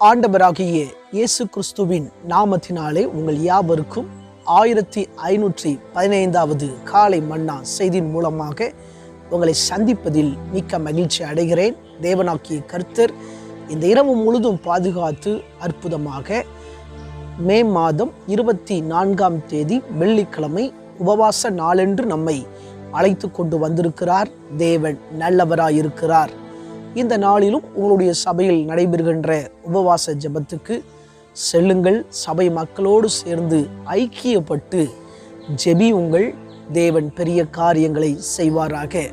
ஆண்டவராகிய இயேசு கிறிஸ்துவின் நாமத்தினாலே உங்கள் யாவருக்கும் ஆயிரத்தி ஐநூற்றி பதினைந்தாவது காலை மன்னா செய்தியின் மூலமாக உங்களை சந்திப்பதில் மிக்க மகிழ்ச்சி அடைகிறேன். தேவனாக்கிய கர்த்தர் இந்த இரவு முழுதும் பாதுகாத்து அற்புதமாக மே மாதம் இருபத்தி நான்காம் தேதி வெள்ளிக்கிழமை உபவாச நாளென்று நம்மை அழைத்து கொண்டு வந்திருக்கிறார். தேவன் நல்லவராயிருக்கிறார். இந்த நாளிலும் உங்களுடைய சபையில் நடைபெறுகின்ற உபவாச ஜெபத்துக்கு செல்லுங்கள். சபை மக்களோடு சேர்ந்து ஐக்கியப்பட்டு ஜெபியுங்கள் தேவன் பெரிய காரியங்களை செய்வாராக.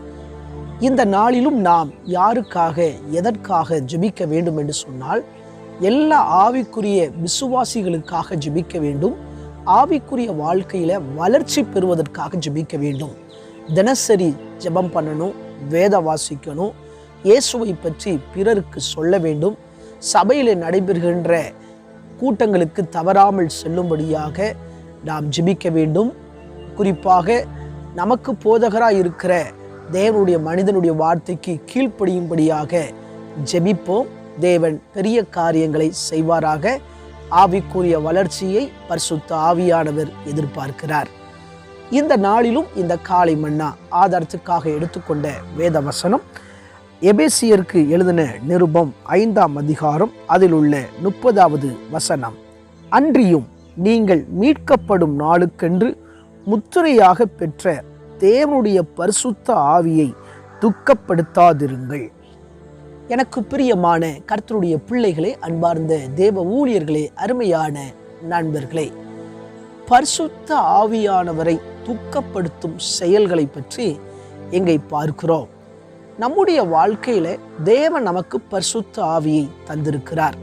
இந்த நாளிலும் நாம் யாருக்காக எதற்காக ஜெபிக்க வேண்டும் என்று சொன்னால் எல்லா ஆவிக்குரிய விசுவாசிகளுக்காக ஜெபிக்க வேண்டும். ஆவிக்குரிய வாழ்க்கையில வளர்ச்சி பெறுவதற்காக ஜெபிக்க வேண்டும். தினசரி ஜெபம் பண்ணணும் வேத வாசிக்கணும் இயேசுவை பற்றி பிறருக்கு சொல்ல வேண்டும். சபையில் நடைபெறுகின்ற கூட்டங்களுக்கு தவறாமல் செல்லும்படியாக நாம் ஜெபிக்க வேண்டும். குறிப்பாக நமக்கு போதகராக இருக்கிற தேவனுடைய மனிதனுடைய வார்த்தைக்கு கீழ்ப்படியும்படியாக ஜெபிப்போம். தேவன் பெரிய காரியங்களை செய்வாராக. ஆவிக்குரிய வளர்ச்சியை பரிசுத்த ஆவியானவர் எதிர்பார்க்கிறார். இந்த நாளிலும் இந்த காலை மன்னா ஆதாரத்துக்காக எடுத்துக்கொண்ட வேத வசனம் எபேசியருக்கு எழுதின நிருபம் ஐந்தாம் அதிகாரம் அதில் உள்ள முப்பதாவது வசனம். அன்றியும் நீங்கள் மீட்கப்படும் நாளுக்கென்று முத்திரையாக பெற்ற தேவனுடைய பரிசுத்த ஆவியை துக்கப்படுத்தாதிருங்கள். எனக்கு பிரியமான கர்த்தருடைய பிள்ளைகளே அன்பார்ந்த தேவ ஊழியர்களே அருமையான நண்பர்களே பரிசுத்த ஆவியானவரை துக்கப்படுத்தும் செயல்களை பற்றி எங்கே பார்க்கிறோம். நம்முடைய வாழ்க்கையில தேவன் நமக்கு பரிசுத்த ஆவியை தந்திருக்கிறார்.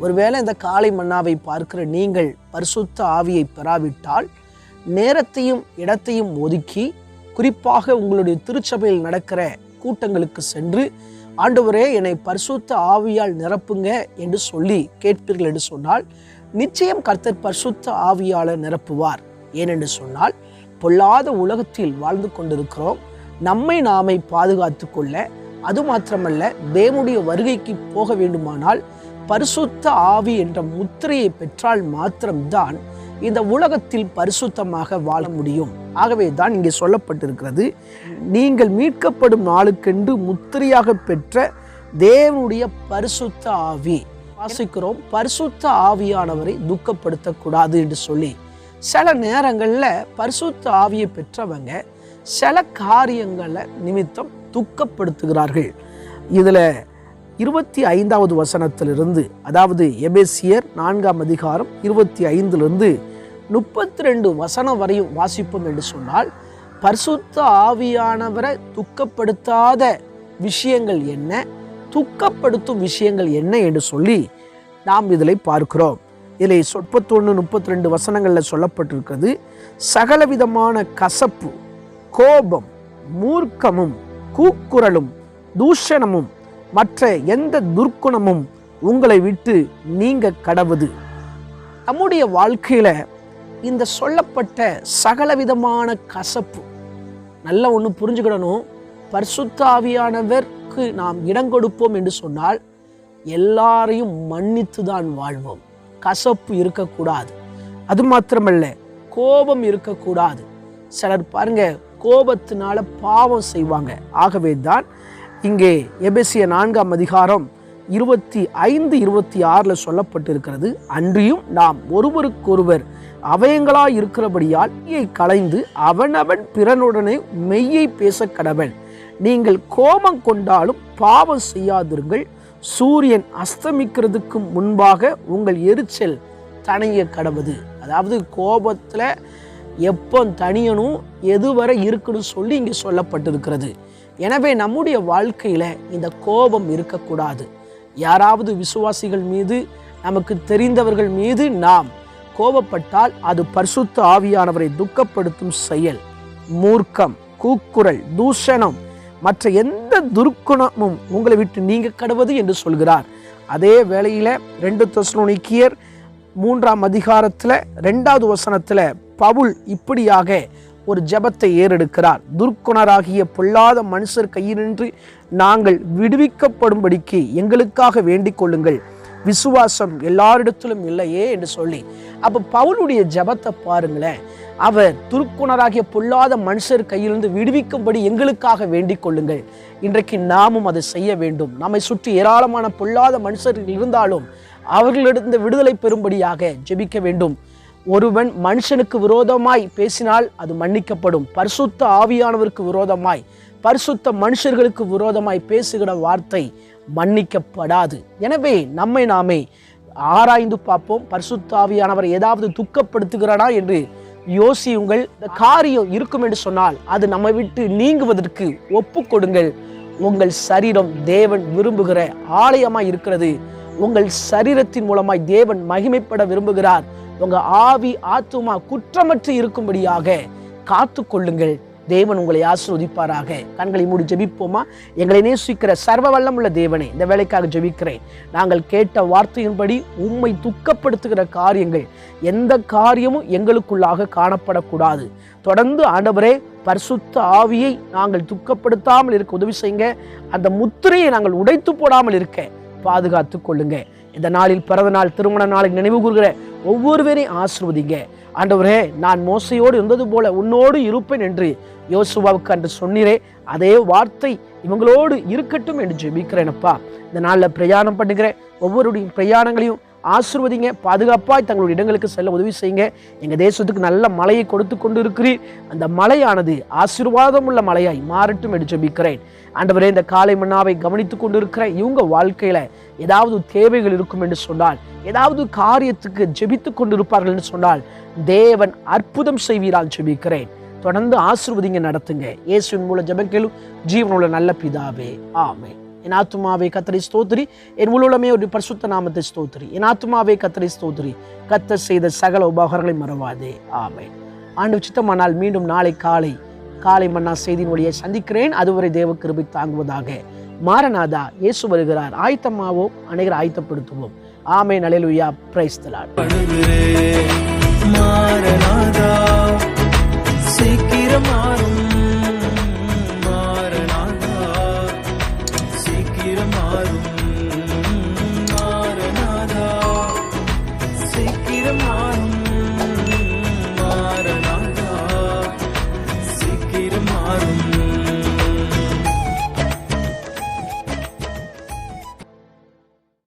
ஒருவேளை இந்த காலை மன்னாவை பார்க்கிற நீங்கள் பரிசுத்த ஆவியை பெறாவிட்டால் நேரத்தையும் இடத்தையும் ஒதுக்கி குறிப்பாக உங்களுடைய திருச்சபையில் நடக்கிற கூட்டங்களுக்கு சென்று ஆண்டவரே என்னை பரிசுத்த ஆவியால் நிரப்புங்க என்று சொல்லி கேட்பீர்கள் என்று சொன்னால் நிச்சயம் கர்த்தர் பரிசுத்த ஆவியாளர் நிரப்புவார். ஏனென்று சொன்னால் பொல்லாத உலகத்தில் வாழ்ந்து கொண்டிருக்கிறோம். நம்மை நாமை பாதுகாத்து கொள்ள அது மாத்திரமல்ல தேவனுடைய வருகைக்கு போக வேண்டுமானால் பரிசுத்த ஆவி என்ற முத்திரையை பெற்றால் மாத்திரம்தான் இந்த உலகத்தில் பரிசுத்தமாக வாழ முடியும். ஆகவே தான் இங்கே சொல்லப்பட்டிருக்கிறது நீங்கள் மீட்கப்படும் நாளுக்கென்று முத்திரையாக பெற்ற தேவனுடைய பரிசுத்த ஆவி. வாசிக்கிறோம் பரிசுத்த ஆவியானவரை துக்கப்படுத்தக்கூடாது என்று சொல்லி. சில நேரங்களில் பரிசுத்த ஆவியை பெற்றவங்க சில காரியங்களை நிமித்தம் துக்கப்படுத்துகிறார்கள். இதில் இருபத்தி ஐந்தாவது வசனத்திலிருந்து அதாவது எபேசியர் நான்காம் அதிகாரம் இருபத்தி ஐந்திலிருந்து முப்பத்தி ரெண்டு வசனம் வரையும் வாசிப்போம் என்று சொன்னால் பரிசுத்த ஆவியானவரை துக்கப்படுத்தாத விஷயங்கள் என்ன துக்கப்படுத்தும் விஷயங்கள் என்ன என்று சொல்லி நாம் இதில் பார்க்கிறோம். இதில் முப்பத்தொன்று முப்பத்தி ரெண்டு வசனங்களில் சொல்லப்பட்டிருக்கிறது சகலவிதமான கசப்பு கோபம் மூர்க்கமும் கூக்குரலும் தூஷணமும் மற்ற எந்த துர்க்குணமும் உங்களை விட்டு நீங்க கடவுது. நம்முடைய வாழ்க்கையில் இந்த சொல்லப்பட்ட சகலவிதமான கசப்பு நல்ல ஒன்று புரிஞ்சுக்கிடணும். பரிசுத்தாவியானவருக்கு நாம் இடம் கொடுப்போம் என்று சொன்னால் எல்லாரையும் மன்னித்து தான் வாழ்வோம். கசப்பு இருக்கக்கூடாது. அது மாத்திரமல்ல கோபம் இருக்கக்கூடாது. சிலர் பாருங்கள் கோபத்தினால பாவம் செய்வாங்க. ஆகவே தான் இங்கே எபெசிய நான்காம் அதிகாரம் இருபத்தி ஐந்து இருபத்தி ஆறில் சொல்லப்பட்டிருக்கிறது. அன்றியும் நாம் ஒருவருக்கொருவர் அவயங்களாய் இருக்கிறபடியால் மெய்யை களைந்து அவனவன் பிறனுடனே மெய்யை பேச கடவன். நீங்கள் கோபம் கொண்டாலும் பாவம் செய்யாதிருங்கள். சூரியன் அஸ்தமிக்கிறதுக்கு முன்பாக உங்கள் எரிச்சல் தனைய கடவுது. அதாவது கோபத்தில் எப்போ தனியணும் எதுவரை இருக்குன்னு சொல்லி இங்கே சொல்லப்பட்டிருக்கிறது. எனவே நம்முடைய வாழ்க்கையில் இந்த கோபம் இருக்கக்கூடாது. யாராவது விசுவாசிகள் மீது நமக்கு தெரிந்தவர்கள் மீது நாம் கோபப்பட்டால் அது பரிசுத்த ஆவியானவரை துக்கப்படுத்தும் செயல். மூர்க்கம் கூக்குரல் தூஷணம் மற்ற எந்த துர்க்குணமும் உங்களை விட்டு நீங்க கடவது என்று சொல்கிறார். அதே வேளையில் ரெண்டு தெசலோனிக்கியர் மூன்றாம் அதிகாரத்தில் ரெண்டாவது வசனத்தில் பவுல் இப்படியாக ஒரு ஜெபத்தை ஏறெடுக்கிறார். துர்க்குணராகிய பொல்லாத மனுஷர் கையினின்று நாங்கள் விடுவிக்கப்படும்படிக்கு எங்களுக்காக வேண்டிக் கொள்ளுங்கள். விசுவாசம் எல்லாரிடத்திலும் இல்லையே என்று சொல்லி. அப்போ பவுலுடைய ஜெபத்தை பாருங்களேன். அவர் துருக்குணராகிய பொல்லாத மனுஷர் கையிலிருந்து விடுவிக்கும்படி எங்களுக்காக வேண்டிக் கொள்ளுங்கள். இன்றைக்கு நாமும் அதை செய்ய வேண்டும். நம்மை சுற்றி ஏராளமான பொல்லாத மனுஷர்கள் இருந்தாலும் அவர்களிடந்து விடுதலை பெறும்படியாக ஜெபிக்க வேண்டும். ஒருவன் மனுஷனுக்கு விரோதமாய் பேசினால் அது மன்னிக்கப்படும். பரிசுத்த ஆவியானவருக்கு விரோதமாய் பரிசுத்த மனுஷர்களுக்கு விரோதமாய் பேசுகிற வார்த்தை மன்னிக்கப்படாது. எனவே நம்மை நாமே ஆராய்ந்து பார்ப்போம். பரிசுத்த ஆவியானவர் ஏதாவது துக்கப்படுத்துகிறானா என்று யோசியுங்கள் இந்த காரியம் இருக்கும் என்று சொன்னால் அது நம்மை விட்டு நீங்குவதற்கு ஒப்பு கொடுங்கள். உங்கள் சரீரம் தேவன் விரும்புகிற ஆலயமாய் இருக்கிறது. உங்கள் சரீரத்தின் மூலமாய் தேவன் மகிமைப்பட விரும்புகிறார். உங்க ஆவி ஆத்துமா குற்றமற்று இருக்கும்படியாக காத்து கொள்ளுங்கள். தேவன் உங்களை ஆசிர்வதிப்பாராக. கண்களை மூடி ஜெபிப்போமா? எங்களை நேசிக்கிற சர்வ வல்லமுள்ள தேவனே இந்த வேலைக்காக ஜெபிக்கிறேன். நாங்கள் கேட்ட வார்த்தையின்படி உம்மை துக்கப்படுத்துகிற காரியங்கள் எந்த காரியமும் எங்களுக்குள்ளாக காணப்படக்கூடாது. தொடர்ந்து ஆண்டவரே பரிசுத்த ஆவியை நாங்கள் துக்கப்படுத்தாமல் இருக்க உதவி செய்யுங்க. அந்த முத்திரையை நாங்கள் உடைத்து போடாமல் இருக்க பாதுகாத்து கொள்ளுங்க. இந்த நாளில் பிறந்த நாள் திருமண நாளை நினைவு கூறுகிற ஒவ்வொருவரையும் ஆசிர்வதிங்க. ஆண்டவரே நான் மோசையோடு இருந்தது போல உன்னோடு இருப்பேன் என்று யோசுவாவுக்கு அன்று சொன்னீரே அதே வார்த்தை இவங்களோடு இருக்கட்டும் என்று ஜெபிக்கிறேனப்பா. இந்த நாளில் பிரயாணம் பண்ணுகிறேன். ஒவ்வொருடைய பிரயாணங்களையும் ஆசிர்வதிங்க பாதுகாப்பாக தங்களுடைய இடங்களுக்கு செல்ல உதவி செய்யுங்க. எங்கள் தேசத்துக்கு நல்ல மழையை கொடுத்து கொண்டு இருக்கிறீர் அந்த மழையானது ஆசீர்வாதம் உள்ள மழையாய் மாறட்டும் என்று ஜெபிக்கிறேன். ஆண்டவரே இந்த காலை மன்னாவை கவனித்து கொண்டு இருக்கிற இவங்க வாழ்க்கையில் ஏதாவது தேவைகள் இருக்கும் என்று சொன்னால் ஏதாவது காரியத்துக்கு ஜெபித்து கொண்டிருப்பார்கள் என்று சொன்னால் தேவன் அற்புதம் செய்வீரால் ஜெபிக்கிறேன். தொடர்ந்து ஆசிர்வதிங்க நடத்துங்க. இயேசுவின் மூலம் ஜெபக்கேளும் ஜீவனுள்ள நல்ல பிதாவே ஆமே என் ஆத்துமாவே கத்தரை ஸ்தோத்திரி. என் உள்ளமே ஒரு பரிசுத்த நாமத்தை ஸ்தோத்திரி. என் ஆத்துமாவே கத்தரை ஸ்தோத்திரி. கத்த செய்த சகல உபகாரங்களை மறவாதே ஆமே ஆண்டு சித்தமானால் மீண்டும் நாளை காலை காலை மன்னா செய்தியின் வழியை சந்திக்கிறேன். அதுவரை தேவ கிருபை தாங்குவதாக மாரநாதா இயேசு வருகிறார். ஆயத்தமாவோம் அனைவர் ஆயத்தப்படுத்துவோம். ஆமை நலைலுயா பிரைஸ்தலாட் மாரநாதா சீக்கிரம் மாறும்.